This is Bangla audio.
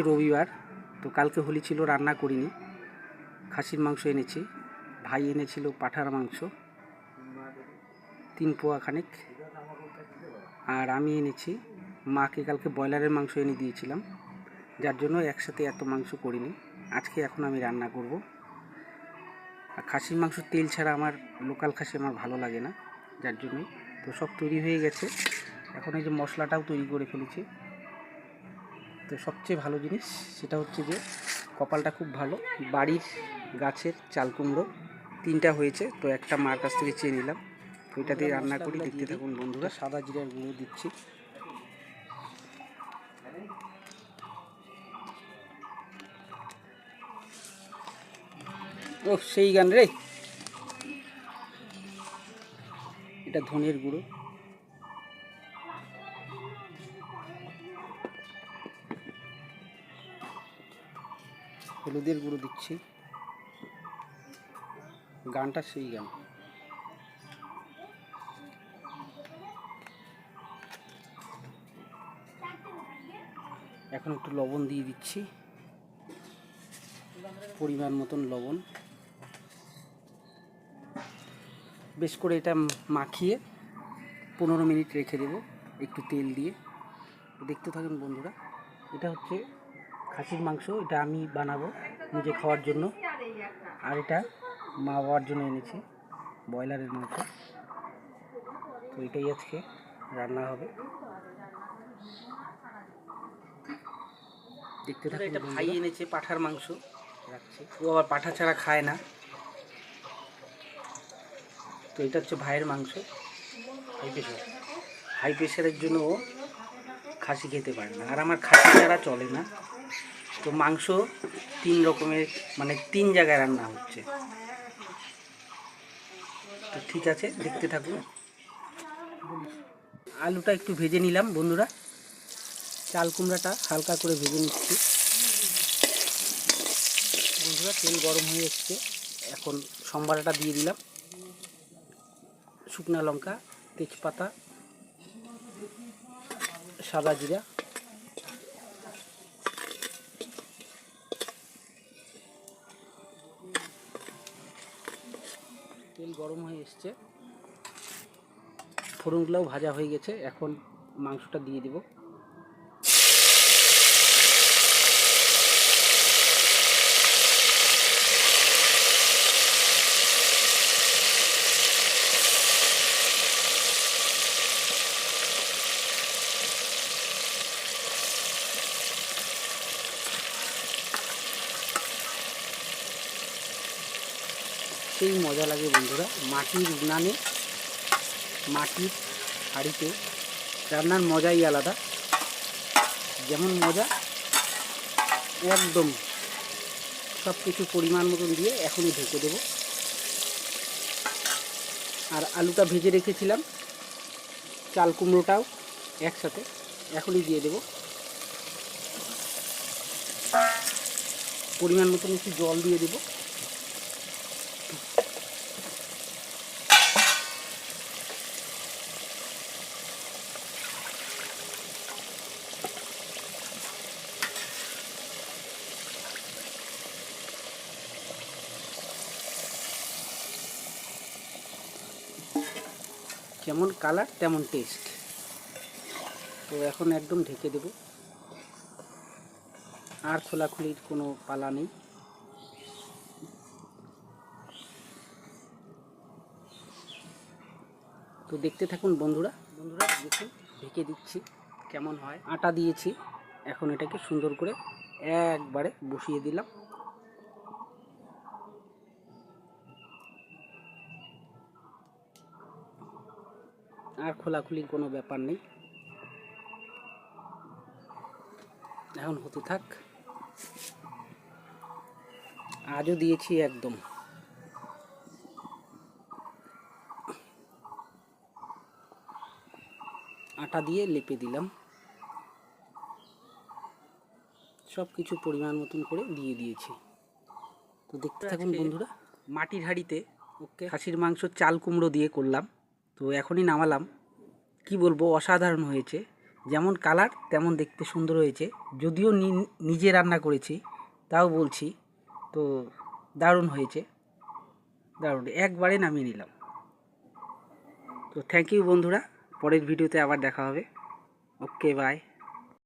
রবিবার, তো কালকে হোলি ছিল, রান্না করিনি। খাসির মাংস এনেছি, ভাই এনেছিল পাঠার মাংস, তিন পোয়া খানিক। আর আমি এনেছি, মাকে কালকে ব্রয়লারের মাংস এনে দিয়েছিলাম, যার জন্য একসাথে এত মাংস করিনি। আজকে এখন আমি রান্না করব। আর খাসির মাংস তেল ছাড়া আমার লোকাল খাসি আমার ভালো লাগে না, যার জন্যই তো সব তৈরি হয়ে গেছে। এখন এই যে মশলাটাও তৈরি করে ফেলেছি। তো সবচেয়ে ভালো জিনিস সেটা হচ্ছে যে কপালটা খুব ভালো। বাড়ির গাছের চাল কুমড়ো তিনটা হয়েছে তো একটা মার কাছ থেকে চেয়ে নিলাম। তো এটা দিয়ে রান্না করি দেখতে থাকুন বন্ধুরা। সাদা জিরার গুঁড়ো দিচ্ছি। ও সেই গান রে। এটা ধনের গুঁড়ো। হলুদের গুঁড়ো দিচ্ছি। গানটা সেই গান। এখন একটু লবণ দিয়ে দিচ্ছি। পরিমাণ মতন লবণ। বেশ করে এটা মাখিয়ে পনেরো মিনিট রেখে দেবো একটু তেল দিয়ে। দেখতে থাকুন বন্ধুরা, এটা হচ্ছে খাসির মাংস এটা আমি বানাবো নিজে খাওয়ার জন্য। আর এটা মা বাবার জন্য এনেছি ব্রয়লারের মাংস। তো এটাই আজকে রান্না হবে। দেখতে থাকুন এটা ভাই এনেছে পাঠার মাংস। রাখছে। ও আবার পাঠা ছাড়া খায় না। তো এটা হচ্ছে ভাইয়ের মাংস। High pressure. হাই প্রেশারের জন্য ও খাসি খেতে পারে না। আর আমার খাসি ছাড়া চলে না। তো মাংস তিন রকমের মানে তিন জায়গায় রান্না হচ্ছে। তো ঠিক আছে, দেখতে থাকুন। আলুটা একটু ভেজে নিলাম, বন্ধুরা। চাল কুমড়াটা হালকা করে ভেজে নিচ্ছি। বন্ধুরা, তেল গরম হয়ে এসছে। এখন সম্বারাটা দিয়ে দিলাম। শুকনা লঙ্কা, তেজপাতা, সাদা জিরা গরম হয়ে এসছে। ফোড়নগুলোও ভাজা হয়ে গেছে। এখন মাংসটা দিয়ে দেব। সেই মজা লাগে বন্ধুরা। মাটির উনানে, মাটির হাঁড়িতে রান্নার মজাই আলাদা। যেমন মজা, একদম সব কিছু পরিমাণ মতন দিয়ে এখনই ঢেকে দেব। আর আলুটা ভেজে রেখেছিলাম, চাল কুমড়োটাও একসাথে এখনই দিয়ে দেব। পরিমাণ মতন একটু জল দিয়ে দেবো। যেমন কালার তেমন টেস্ট তো এখন একদম ঢেকে দেব। আর খোলাখুলির কোনো পালা নেই। তো দেখতে থাকুন বন্ধুরা। বন্ধুরা, দেখুন, ঢেকে দিচ্ছি। কেমন হয়? আটা দিয়েছি। এখন এটাকে সুন্দর করে একবারে বসিয়ে দিলাম। আর খোলাখুলির কোনো ব্যাপার নেই। এখন হতে থাক। আজও দিয়েছি একদম। আটা দিয়ে লেপে দিলাম। সব কিছু পরিমাণ মতন করে দিয়ে দিয়েছি। তো দেখতে থাকুন বন্ধুরা। মাটির হাঁড়িতে ওকে। খাসির মাংস চাল কুমড়ো দিয়ে করলাম। তো এখনই নামালাম। কি বলব, অসাধারণ হয়েছে। যেমন কালার তেমন দেখতে সুন্দর হয়েছে। যদিও নিজে রান্না করেছি, তাও বলছি, তো দারুণ হয়েছে। দারুণ, একবারে নামিয়ে নিলাম। তো থ্যাংক ইউ বন্ধুরা, পরের ভিডিওতে আবার দেখা হবে। Okay bye